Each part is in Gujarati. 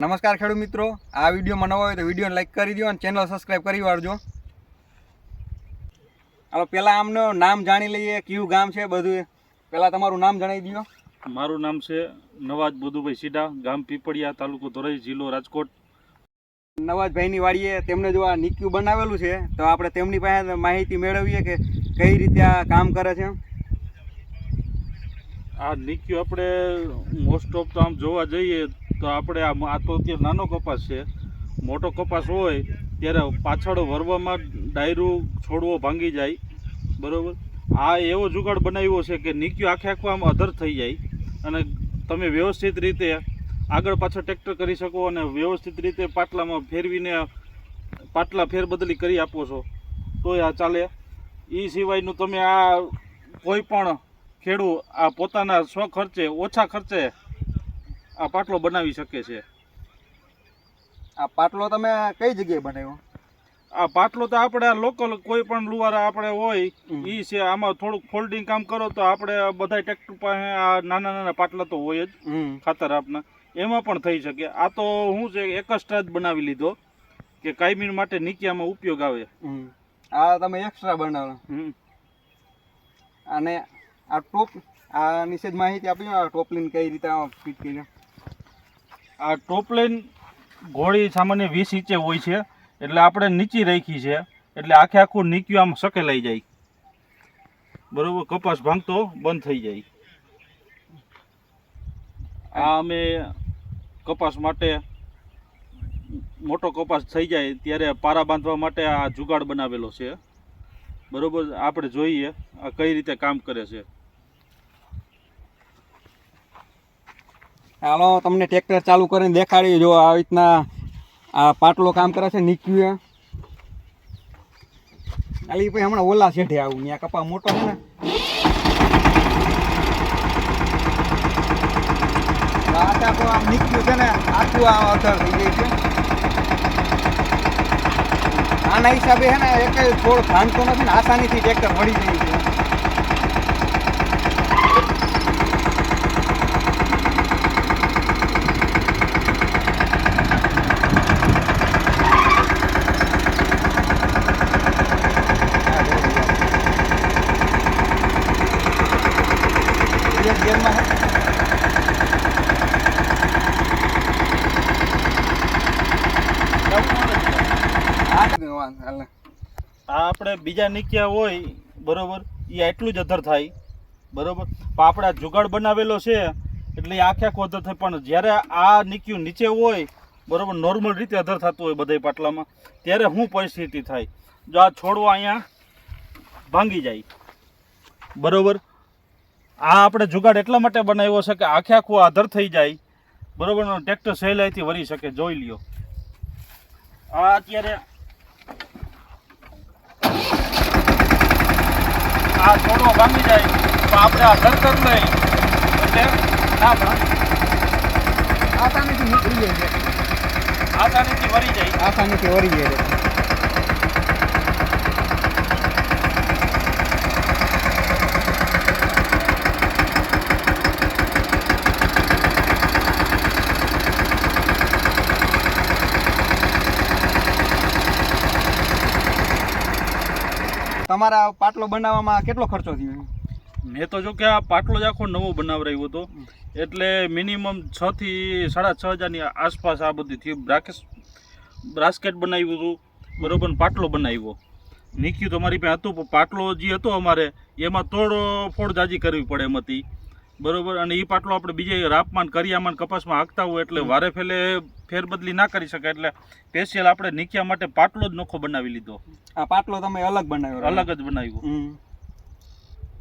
નમસ્કાર ખેડૂત મિત્રો. આ વિડીયોમાં નવા હોય તો વિડીયોને લાઈક કરી દો અને ચેનલ સબસ્ક્રાઈબ કરી વાળજો. હવે પહેલાં આમનું નામ જાણી લઈએ કયું ગામ છે બધું પહેલાં તમારું નામ જણાવી દો મારું નામ છે નવાજ બુધુભાઈ સીડા ગામ પીપળિયા તાલુકો ધોરાઈ જિલ્લો રાજકોટ. નવાજભાઈની વાડીએ તેમને જો આ નિક્યુ બનાવેલું છે તો આપણે તેમની પાસે માહિતી મેળવીએ કે કઈ રીતે આ કામ કરે છે આ નિક્યુ આપણે મોસ્ટ ઓફ તો આમ જોવા જઈએ તો આપણે આ તો અત્યારે નાનો કપાસ છે. મોટો કપાસ હોય ત્યારે પાછળ વરવામાં ડાયરું છોડવો ભાંગી જાય. બરાબર? આ એવો જુગાડ બનાવ્યો છે કે નીક્યું આખે આખું આમ અધર થઈ જાય. અને તમે વ્યવસ્થિત રીતે આગળ પાછળ ટ્રેક્ટર કરી શકો અને વ્યવસ્થિત રીતે પાટલામાં ફેરવીને પાટલા ફેરબદલી કરી આપો છો. તોય આ ચાલે. એ સિવાયનું તમે આ કોઈ પણ ખેડૂત આ પોતાના સ્વ ખર્ચે, ઓછા ખર્ચે આ પાટલો બનાવી શકે છે. આ પાટલો તમે કઈ જગ્યાએ બનાવ્યો? આ પાટલો તો આપણે લોકલ કોઈ પણ લુવારા આપણે હોય. એ છે આમાં થોડુંક ફોલ્ડિંગ કામ કરો તો આપણે બધા ટ્રેક્ટર પાસે આ નાના નાના પાટલા તો હોય જ ખાતર આપના. એમાં પણ થઈ શકે. આ તો હું છે એક જ બનાવી લીધો કે કાયમી માટે નીકિયામાં ઉપયોગ આવે. આ તમે એક્સ્ટ્રા બનાવો. અને આ ટોપ આ નિષેધ માહિતી આપી આ ટોપલીન કઈ રીતે ફિટ કરી આ ટોપલાઈન ઘોડી સામાન્ય વીસ ઇંચે હોય છે, એટલે આપણે નીચી રાખી છે, એટલે આખે આખું નીક્યું આમ સકેલાઈ જાય. બરોબર, કપાસ ભાંગતો બંધ થઈ જાય. આ અમે કપાસ માટે મોટો કપાસ થઈ જાય ત્યારે પારા બાંધવા માટે આ જુગાડ બનાવેલો છે. બરોબર, આપણે જોઈએ આ કઈ રીતે કામ કરે છે. હાલો, તમને ટ્રેક્ટર ચાલુ કરીને દેખાડી જો આવી રીતના આ પાટલો કામ કરે છે, નીકળ્યું ખાલી પછી હમણાં ઓલા શેઠે આવું. ત્યાં કપા મોટો છે. ને આ ટાંકો આમ નીકળ્યું છે ને, આખું આ અધર થઈ આના હિસાબે છે ને એક થોડો ભાંગતો નથી ને, આસાનીથી ટ્રેક્ટર મળી જાય છે. એક ગેરમાં में है આપણે બીજા નીકળ્યા હોય, બરોબર એ આટલું જ અધર થાય, બરોબર? આપણે જુગાડ બનાવેલો છે, એટલે આખે આખું અધર થાય. પણ જ્યારે આ નીકળ્યું નીચે હોય, બરોબર, નોર્મલ રીતે અધર થતું હોય બધા પાટલામાં, ત્યારે શું પરિસ્થિતિ થાય? જો આ છોડવા અહીંયા ભાંગી જાય, બરોબર? આ આપણે જુગાડ એટલા માટે બનાવ્યો છે કે આખે આખું આધર થઈ જાય. બરોબર ટ્રેક્ટર સહેલાઈથી વરી શકે જોઈ લ્યો. આ અત્યારે આ છોડવો ભાંગી જાય તો આપણે આ ધરતર લઈ. એટલે ના પણ આસાનીથી નીકળી જાય છે. આસાનીથી વરી જાય. આસાનીથી વળી જાય તમારા પાટલો બનાવવામાં કેટલો ખર્ચો થયો? મેં તો જો કે આ પાટલો જ આખો નવો બનાવરાયો હતો. એટલે મિનિમમ છ થી સાડા છ હજારની આસપાસ આ બધી થયું. બ્રાકેસ બ્રાસ્કેટ બનાવ્યું હતું. બરોબર પાટલો બનાવ્યો. નીક્યું તો મારી પાસે હતું પણ પાટલો જે હતો અમારે એમાં તોડ ફોડ જાજી કરવી પડે એમ હતી. બરોબર? અને એ પાટલો આપણે બીજે રાપમાં ને કરિયામાં કપાસમાં હાંકતા હોય એટલે વારે ફેલે ફેરબદલી ના કરી શકાય એટલે સ્પેશિયલ આપણે નીક્યા માટે પાટલો જ નોખો બનાવી લીધો. આ પાટલો તમે અલગ બનાવ્યો. અલગ જ બનાવ્યો.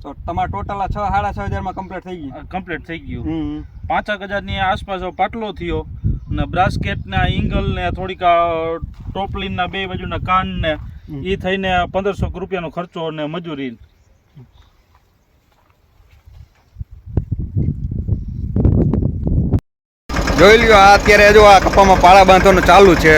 તો તમારા ટોટલ છ સાડા છ હજારમાં કમ્પ્લીટ થઈ ગયું. કમ્પ્લીટ થઈ ગયું. પાંચેક હજારની આસપાસ પાટલો થયો ને બ્રાસ્કેટના ઇંગલ ને થોડીક ટોપલીનના બે બાજુના કાન ને એ થઈને પંદરસો રૂપિયાનો ખર્ચો ને મજૂરી જોઈ લ્યો, આ અત્યારે જો આ કપ્પામાં પાળા બાંધવાનું ચાલુ છે.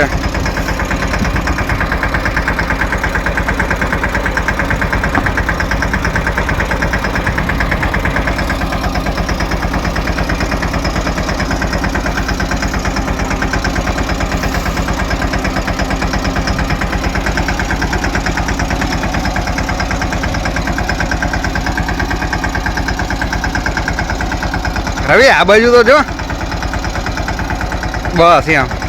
રવિ, આ બાજુ તો જો. બસ એમ